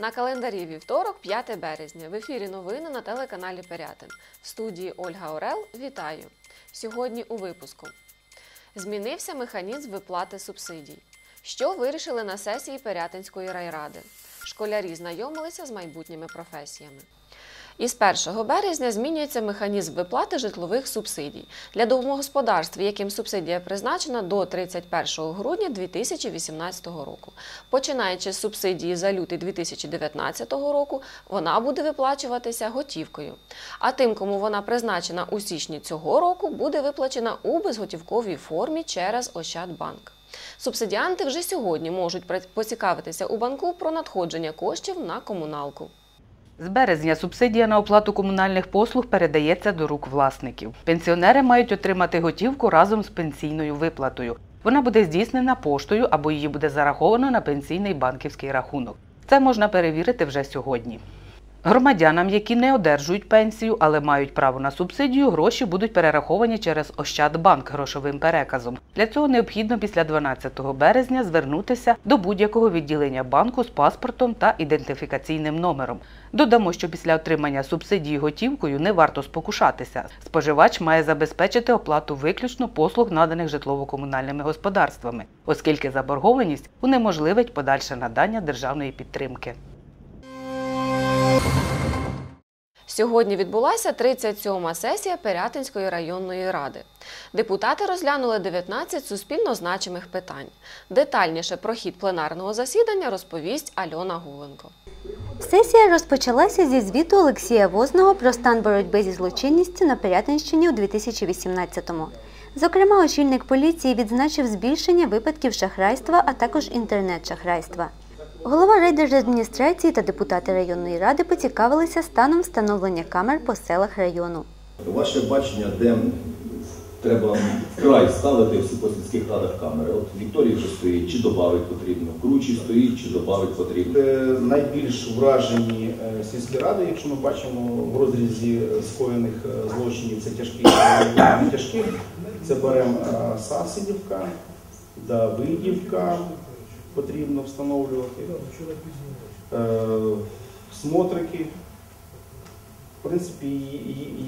На календарі вівторок, 5 березня. В ефірі новини на телеканалі Пирятин. В студії Ольга Орел. Вітаю! Сьогодні у випуску. Змінився механізм виплати субсидій. Що вирішили на сесії Пирятинської райради? Школярі знайомилися з майбутніми професіями. Із 1 березня змінюється механізм виплати житлових субсидій для домогосподарств, яким субсидія призначена до 31 грудня 2018 року. Починаючи з субсидії за лютий 2019 року, вона буде виплачуватися готівкою. А тим, кому вона призначена у січні цього року, буде виплачена у безготівковій формі через Ощадбанк. Субсидіанти вже сьогодні можуть поцікавитися у банку про надходження коштів на комуналку. З березня субсидія на оплату комунальних послуг передається до рук власників. Пенсіонери мають отримати готівку разом з пенсійною виплатою. Вона буде здійснена поштою або її буде зараховано на пенсійний банківський рахунок. Це можна перевірити вже сьогодні. Громадянам, які не одержують пенсію, але мають право на субсидію, гроші будуть перераховані через Ощадбанк грошовим переказом. Для цього необхідно після 12 березня звернутися до будь-якого відділення банку з паспортом та ідентифікаційним номером. Додамо, що після отримання субсидії готівкою не варто спокушатися. Споживач має забезпечити оплату виключно послуг, наданих житлово-комунальними господарствами, оскільки заборгованість унеможливить подальше надання державної підтримки. Сьогодні відбулася 37-ма сесія Пирятинської районної ради. Депутати розглянули 19 суспільно значимих питань. Детальніше про хід пленарного засідання розповість Альона Гуленко. Сесія розпочалася зі звіту Олексія Возного про стан боротьби зі злочинністю на Пирятинщині у 2018-му. Зокрема, очільник поліції відзначив збільшення випадків шахрайства, а також інтернет-шахрайства. Голова райдержадміністрації та депутати районної ради поцікавилися станом встановлення камер по селах району. Ваше бачення, де треба вкрай ставити всі по сільських радах камери. От в Вікторії вже стоїть, чи додати потрібно, Кручі стоїть, чи додати потрібно. Е, найбільш вражені е, сільські ради, якщо ми бачимо в розрізі е, скоєних злочинів, це тяжкі не тяжкі. Це беремо Сасидівка, Давидівка, потрібно встановлювати. Е, Смотрики. В принципі,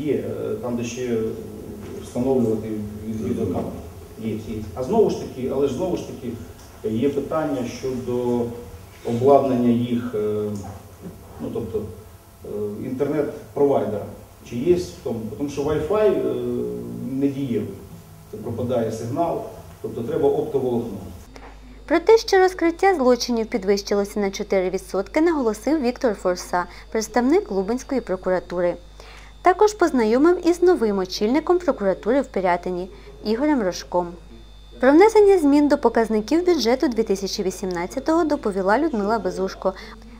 є- е, там, де ще встановлювати від- відеокамери. Є, є. А знову ж таки, але ж знову ж таки є питання щодо обладнання їх, е, ну тобто інтернет-провайдера. Чи є в тому? Тому що Wi-Fi не дієвий. Це пропадає сигнал, тобто треба оптоволокно. Про те, що розкриття злочинів підвищилося на 4%, наголосив Віктор Форса, представник Лубенської прокуратури. Також познайомив із новим очільником прокуратури в Пирятині Ігорем Рожком. Про внесення змін до показників бюджету 2018-го доповіла Людмила Безушко.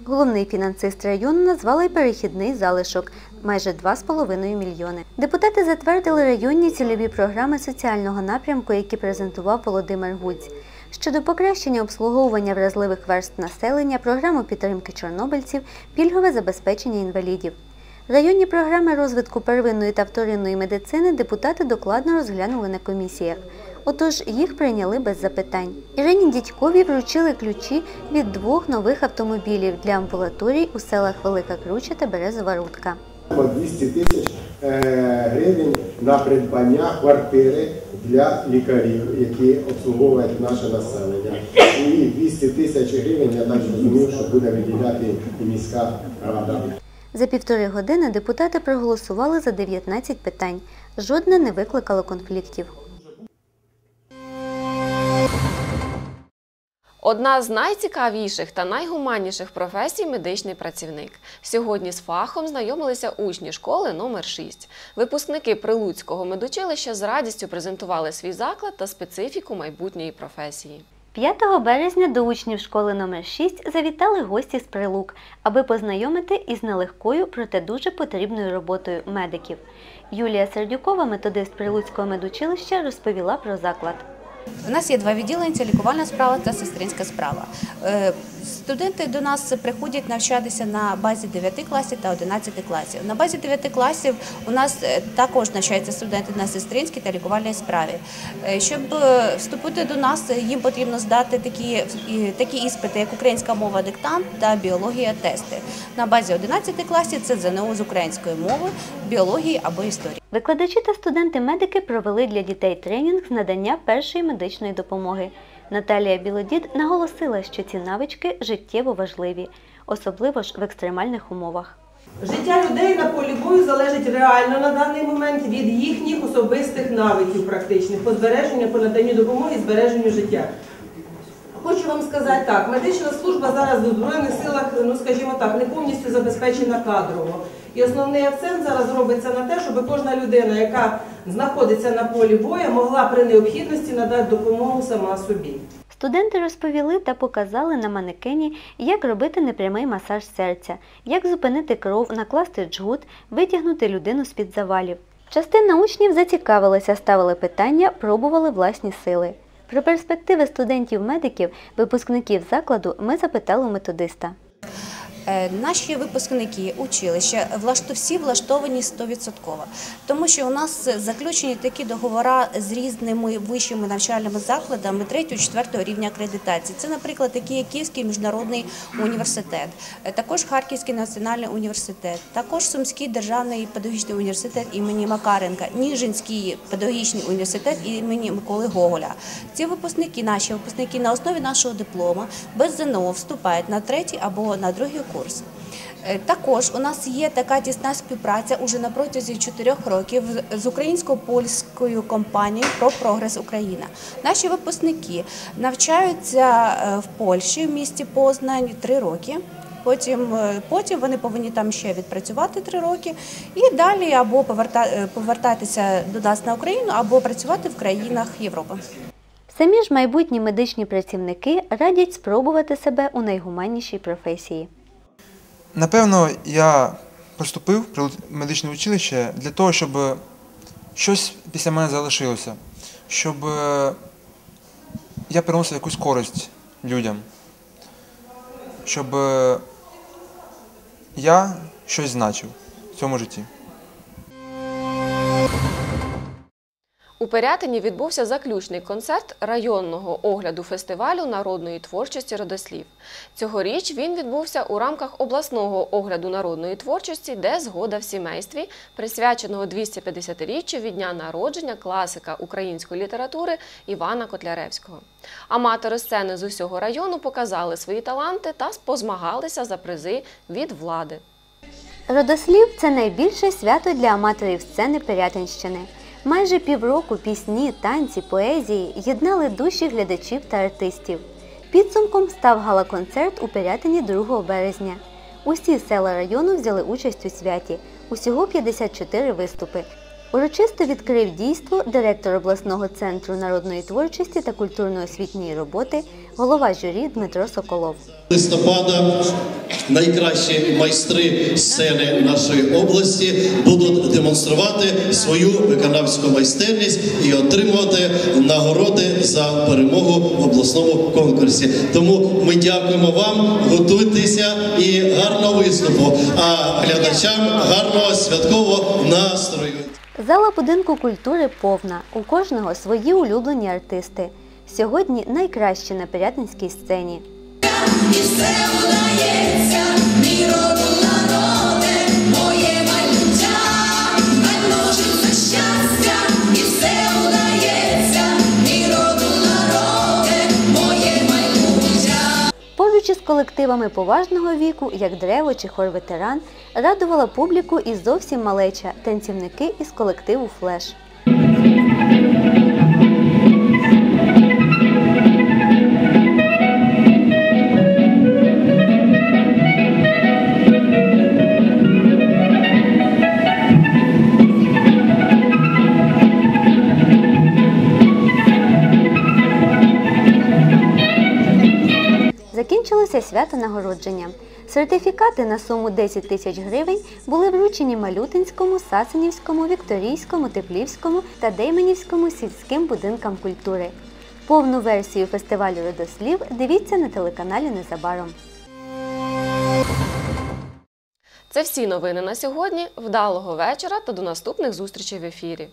Головний фінансист району назвала й перехідний залишок майже 2,5 мільйони. Депутати затвердили районні цільові програми соціального напрямку, які презентував Володимир Гудзь. Щодо покращення обслуговування вразливих верств населення, програму підтримки чорнобильців, пільгове забезпечення інвалідів. Районні програми розвитку первинної та вторинної медицини депутати докладно розглянули на комісіях. Отож, їх прийняли без запитань. Ірині Дідькові вручили ключі від двох нових автомобілів для амбулаторій у селах Велика Круча та Березова Рудка. 200 тисяч е, гривень на придбання квартири для лікарів, які обслуговують наше населення. І 200 тисяч гривень, я так розумів, що буде виділяти і міська рада. За півтори години депутати проголосували за 19 питань. Жодне не викликало конфліктів. Одна з найцікавіших та найгуманніших професій медичний працівник. Сьогодні з фахом знайомилися учні школи номер 6 Випускники Прилуцького медучилища з радістю презентували свій заклад та специфіку майбутньої професії. 5 березня до учнів школи номер 6 завітали гості з Прилук, аби познайомити із нелегкою, проте дуже потрібною роботою медиків. Юлія Сердюкова, методист Прилуцького медучилища, розповіла про заклад. У нас є два відділення: лікувальна справа та сестринська справа. Е, Студенти до нас приходять навчатися на базі 9 класів та 11 класів. На базі 9 класів у нас е, також навчаються студенти на сестринській та лікувальній справі. Е, Щоб вступити до нас, їм потрібно здати такі, такі іспити, як українська мова диктант та біологія тести. На базі 11 класів це ЗНО з української мови, біології або історії. Викладачі та студенти-медики провели для дітей тренінг з надання першої медичної допомоги. Наталія Білодід наголосила, що ці навички життєво важливі, особливо ж в екстремальних умовах. Життя людей на полі бою залежить реально на даний момент від їхніх особистих навиків практичних по збереженню, по наданню допомоги збереженню життя. Хочу вам сказати так, медична служба зараз в Збройних силах, ну скажімо так, не повністю забезпечена кадрово. І основний акцент зараз робиться на те, щоб кожна людина, яка знаходиться на полі бою, могла при необхідності надати допомогу сама собі. Студенти розповіли та показали на манекені, як робити непрямий масаж серця, як зупинити кров, накласти джгут, витягнути людину з-під завалів. Частина учнів зацікавилася, ставили питання, пробували власні сили. Про перспективи студентів-медиків, випускників закладу, ми запитали методиста. Е, Наші випускники училища всі влаштовані 100%, тому що у нас заключені такі договори з різними вищими навчальними закладами 3-4 рівня акредитації. Це, наприклад, такі Київський міжнародний університет, е, також Харківський національний університет, також Сумський державний педагогічний університет імені Макаренка, Ніжинський педагогічний університет імені Миколи Гоголя. Ці випускники, наші випускники на основі нашого диплома без ЗНО вступають на третій або на другий курс. Е, Також у нас є така тісна співпраця уже на протязі чотирьох років з українсько-польською компанією про прогрес Україна. Наші випускники навчаються е, в Польщі в місті Познань три роки. Потім, е, потім вони повинні там ще відпрацювати три роки і далі або поверта, повертатися до нас на Україну, або працювати в країнах Європи. Самі ж майбутні медичні працівники радять спробувати себе у найгуманнішій професії. Напевно, я поступив в медичне училище для того, щоб щось після мене залишилося, щоб е, я приносив якусь користь людям, щоб е, я щось значив в цьому житті. У Пирятині відбувся заключний концерт районного огляду фестивалю народної творчості родослів. Цьогоріч він відбувся у рамках обласного огляду народної творчості, де згода в сімействі, присвяченого 250-річчю від дня народження класика української літератури Івана Котляревського. Аматори сцени з усього району показали свої таланти та позмагалися за призи від влади. Родослів це найбільше свято для аматорів сцени Пирятинщини. Майже півроку пісні, танці, поезії єднали душі глядачів та артистів. Підсумком став гала-концерт у Пирятині 2 березня. Усі села району взяли участь у святі. Усього 54 виступи. Урочисто відкрив дійство директор обласного центру народної творчості та культурно-освітньої роботи, голова журі Дмитро Соколов. листопада найкращі майстри сцени нашої області будуть демонструвати свою виконавську майстерність і отримувати нагороди за перемогу в обласному конкурсі. Тому ми дякуємо вам, готуйтеся і гарного виступу. А глядачам гарного святкового настрою. Зала будинку культури повна. У кожного свої улюблені артисти. Сьогодні найкращі на Пирятинській сцені. І все удається, мій Поруч з колективами поважного віку, як древо чи хор ветеран, радувала публіку і зовсім малеча танцівники із колективу Флеш. Закінчилося свято нагородження. Сертифікати на суму 10 тисяч гривень були вручені Малютинському, Сасенівському, Вікторійському, Теплівському та Дейменівському сільським будинкам культури. Повну версію фестивалю родослів дивіться на телеканалі незабаром. Це всі новини на сьогодні. Вдалого вечора та до наступних зустрічей в ефірі.